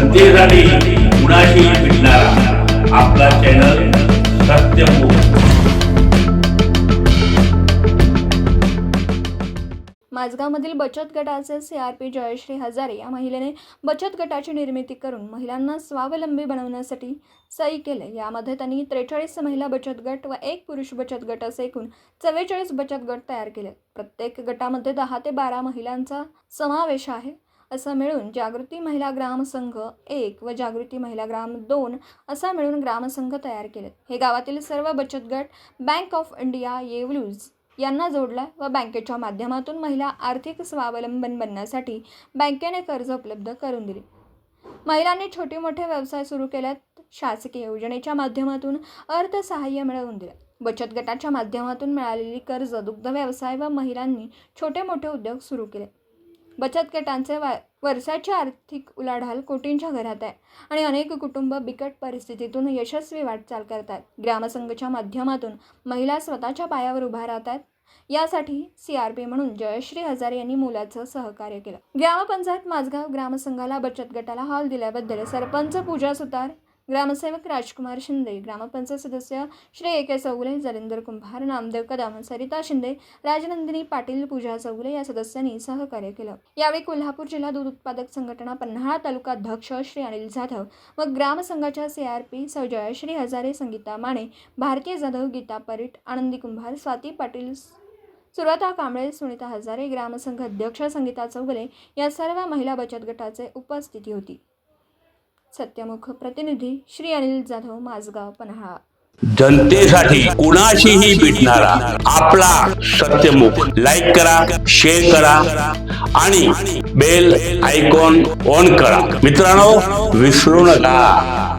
जनतेसाठी कुणाशी भेटणारा. आपला चॅनल सत्यमुख माझगावमधील बचत गटाचे C R P Jayashree Hazare या महिलेने बचत गटाची निर्मिती करून महिलांना स्वावलंबी बनवण्यासाठी सही केले. यामध्ये त्यांनी त्रेचाळीस महिला बचत गट व एक पुरुष बचत गट असे एकूण चव्वेचाळीस बचत गट तयार केले. प्रत्येक गटामध्ये दहा ते बारा महिलांचा समावेश आहे. असं मिळून जागृती महिला ग्रामसंघ एक व जागृती महिला ग्राम दोन असा मिळून ग्रामसंघ तयार केले हे गावातील सर्व बचत गट बँक ऑफ इंडिया येवलूज यांना जोडला व बँकेच्या माध्यमातून महिला आर्थिक स्वावलंबन बनण्यासाठी बँकेने कर्ज उपलब्ध करून दिले. महिलांनी छोटे मोठे व्यवसाय सुरू केल्यात. शासकीय योजनेच्या माध्यमातून अर्थसहाय्य मिळवून दिले. बचत गटाच्या माध्यमातून मिळालेली कर्ज दुग्ध व्यवसाय व महिलांनी छोटे मोठे उद्योग सुरू केले. बचत गटांचे वा वर्षाची आर्थिक उलाढाल कोटींच्या घरात आहे आणि अनेक कुटुंब बिकट परिस्थितीतून यशस्वी वाटचाल करतात. ग्रामसंघच्या माध्यमातून महिला स्वतःच्या पायावर उभा राहतात. यासाठी सी आर पी म्हणून जयश्री हजारे यांनी मुलाचं सहकार्य केलं. ग्रामपंचायत माझगाव ग्रामसंघाला बचत गटाला हॉल दिल्याबद्दल सरपंच पूजा सुतार ग्रामसेवक राजकुमार शिंदे ग्रामपंचायत सदस्य श्री ए के चौगुले जरिंदर कुंभार नामदेव कदम सरिता शिंदे राजनंदिनी पाटील पूजा चौगुले या सदस्यांनी सहकार्य केलं. यावेळी कोल्हापूर जिल्हा दूध उत्पादक संघटना पन्हाळा तालुका अध्यक्ष श्री अनिल जाधव व ग्रामसंघाच्या C R P Jayashree Hazare Sangeeta Mane भारतीय जाधव गीता परीट आनंदी कुंभार स्वाती पाटील सुरता कांबळे सुनीता हजारे ग्रामसंघ अध्यक्ष संगीता चौगले या सर्व महिला बचत गटाचे उपस्थिती होती. सत्यमुख प्रतिनिधी श्री अनिल जाधव माझगाव पन्हाळा. जनतेसाठी कुणाशीही भेटणारा आपला सत्यमुख लाईक करा शेअर करा आणि बेल आयकॉन ऑन करा. मित्रांनो विसरू नका.